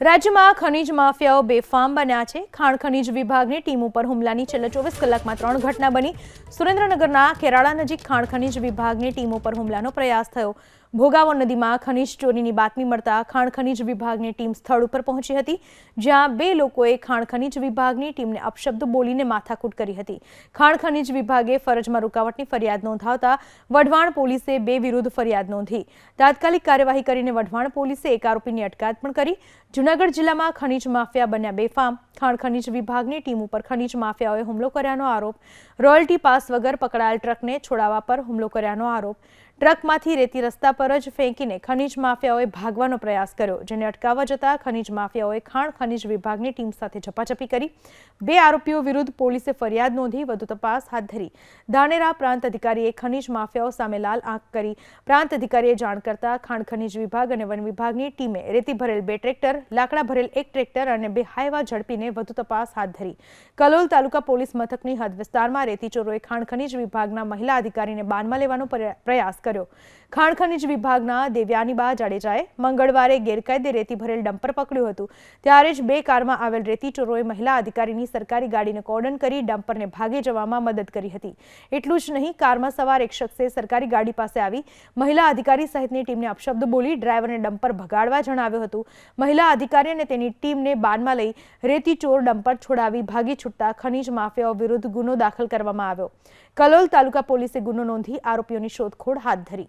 રાજ્યમાં ખનીજ માફિયાઓ બેફામ બન્યા છે. ખાણ ખનીજ વિભાગની ટીમ ઉપર હુમલાની છેલ્લા ચોવીસ કલાકમાં ત્રણ ઘટના બની. સુરેન્દ્રનગરના કેરાળા નજીક ખાણ ખનીજ વિભાગની ટીમ ઉપર હુમલાનો પ્રયાસ થયો. ભોગાવો નદીમાં ખનીજ ચોરીની બાતમી મળતા ખાણ ખનીજ વિભાગની ટીમ સ્થળ ઉપર પહોંચી હતી, જ્યાં બે લોકોએ ખાણ ખનીજ વિભાગની ટીમને અપશબ્દ બોલીને માથાકૂટ કરી હતી. ખાણ ખનીજ વિભાગે ફરજમાં રૂકાવટની ફરિયાદ નોંધાવતા વઢવાણ પોલીસે બે વિરુદ્ધ ફરિયાદ નોંધી. તાત્કાલિક કાર્યવાહી કરીને વઢવાણ પોલીસે એક આરોપીની અટકાયત પણ કરી. જૂનાગઢ જિલ્લામાં ખનીજ માફિયા બન્યા બેફામ. ખાણ ખનીજ વિભાગની ટીમ ઉપર ખનીજ માફિયાઓએ હુમલો કર્યાનો આરોપ. રોયલ્ટી પાસ વગર પકડાયેલ ટ્રકને છોડાવવા પર હુમલો કર્યાનો આરોપ. ટ્રકમાંથી રેતી રસ્તા પર જ ફેંકીને ખનીજ માફિયાઓએ ભાગવાનો પ્રયાસ કર્યો, જેને અટકાવવા જતા ખનીજ માફિયાઓએ ખાણ ખનીજ વિભાગની ટીમ સાથે ઝપાઝપી કરી. બે આરોપીઓ વિરુદ્ધ પોલીસે ફરિયાદ નોંધી વધુ તપાસ હાથ ધરી. ધાનેરા પ્રાંત અધિકારીએ ખનીજ માફિયાઓ સામે લાલ આંખ કરી. પ્રાંત અધિકારીએ જાણ કરતા ખાણ ખનીજ વિભાગ અને વન વિભાગની ટીમે રેતી ભરેલ બે ટ્રેક્ટર લાકડા ભરેલ એક ટ્રેક્ટર અને બે હાઈવા ઝડપીને વધુ તપાસ હાથ ધરી. કલોલ તાલુકા પોલીસ મથકની હદ વિસ્તારમાં રેતી ચોરોએ ખાણ ખનીજ વિભાગના મહિલા અધિકારીને બાનમાં લેવાનો પ્રયાસ કર્યો. ખાણ ખનીજ વિભાગના દેવ્યાનીબા જાડેજાએ મંગળવારે ગેરકાયદે રેતી ભરેલ ડમ્પર પકડ્યું હતું. ત્યારે જ બે કારમાં આવેલ રેતી ચોરોએ મહિલા અધિકારીની સરકારી ગાડીને કોર્ડન કરી ડમ્પરને ભાગે જવામાં મદદ કરી હતી. એટલું જ નહીં, કારમાં સવાર એક શખ્સે સરકારી ગાડી પાસે આવી, મહિલા અધિકારી સહિતની ટીમને અપશબ્દ બોલી ડ્રાઈવરને ડમ્પર ભગાડવા જણાવ્યું હતું. મહિલા અધિકારી અને તેની ટીમને બાનમાં લઈ રેતી ચોર ડમ્પર છોડાવી ભાગી છૂટતા ખનીજ માફિયાઓ વિરુદ્ધ ગુનો દાખલ કરવામાં આવ્યો. કલોલ તાલુકા પોલીસે ગુનો નોંધી આરોપીઓની શોધખોળ હાથ ધરી.